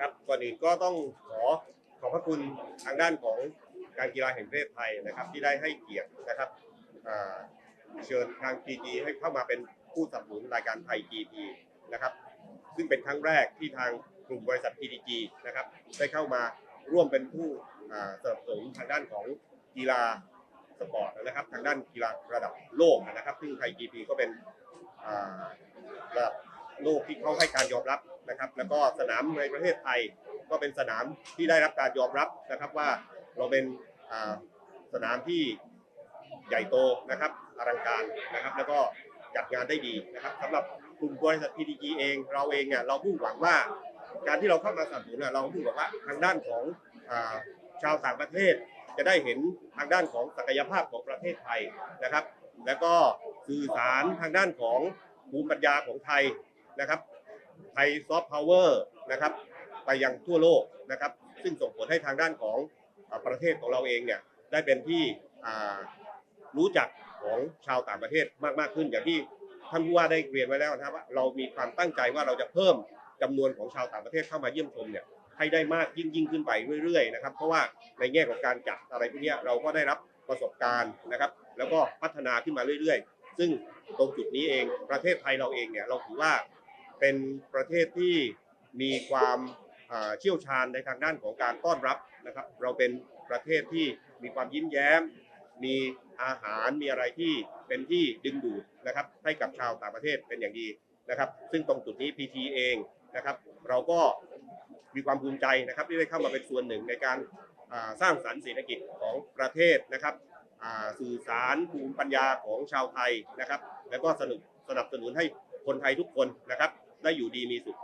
ครับก่อนอื่นก็ต้องขอขอบพระคุณทางด้านของการกีฬาแห่งประเทศไทยนะครับ ที่ได้ให้เกียรตินะครับเชิญทาง PG ให้เข้ามาเป็นผู้สนับสนุนรายการไทย GP นะครับ ซึ่งเป็นครั้งแรกที่ทางกลุ่มบริษัท PTG นะครับได้เข้ามาร่วมเป็นผู้สนับสนุนทางด้านของกีฬาสปอร์ตนะครับ ทางด้านกีฬาระดับโลกนะครับ ซึ่งไทย GP ก็เป็นระดับโลกที่เขาให้การยอมรับ นะครับ แล้วก็สนามในประเทศไทยก็เป็นสนามที่ได้รับการยอมรับนะครับว่าเราเป็นสนามที่ใหญ่โตนะครับอลังการนะครับ แล้วก็จัดงานได้ดีนะครับสำหรับกลุ่มบริษัท PTG เองเราเองเนี่ยเรามุ่งหวังว่า การที่เราเข้ามาสนับสนุนเนี่ยเรามุ่งหวังว่าทางด้านของอชาวต่างประเทศ จะได้เห็นทางด้านของศักยภาพของประเทศไทยนะครับ แล้วก็สื่อสารทางด้านของภูมิปัญญาของไทยนะครับ ไทยซอฟต์พาวเวอร์นะครับไปยังทั่วโลกนะครับซึ่งส่งผลให้ทางด้านของประเทศของเราเองเนี่ยได้เป็นที่รู้จักของชาวต่างประเทศมากมากขึ้น อย่างที่ท่านผู้ว่าได้เรียนไว้แล้วนะครับว่าเรามีความตั้งใจว่าเราจะเพิ่มจำนวนของชาวต่างประเทศเข้ามาเยี่ยมชมเนี่ยให้ได้มากยิ่งยิ่งขึ้นไปเรื่อยๆนะครับเพราะว่าในแง่ของการจัดอะไรพวกนี้เราก็ได้รับประสบการณ์นะครับแล้วก็พัฒนาขึ้นมาเรื่อยๆ ซึ่งตรงจุดนี้เองประเทศไทยเราเองเนี่ยเราถือว่า เป็นประเทศที่มีความเชี่ยวชาญในทางด้านของการต้อนรับนะครับ เราเป็นประเทศที่มีความยิ้มแย้ม มีอาหารมีอะไรที่เป็นที่ดึงดูดนะครับให้กับชาวต่างประเทศเป็นอย่างดีนะครับ ซึ่งตรงจุดนี้ PT เองนะครับ เราก็มีความภูมิใจนะครับที่ได้เข้ามาเป็นส่วนหนึ่งในการสร้างสรรค์เศรษฐกิจของประเทศนะครับสื่อสารภูมิปัญญาของชาวไทยนะครับ แล้วก็สนุกสนับสนุนให้คนไทยทุกคนนะครับ ได้อยู่ดีมีสุข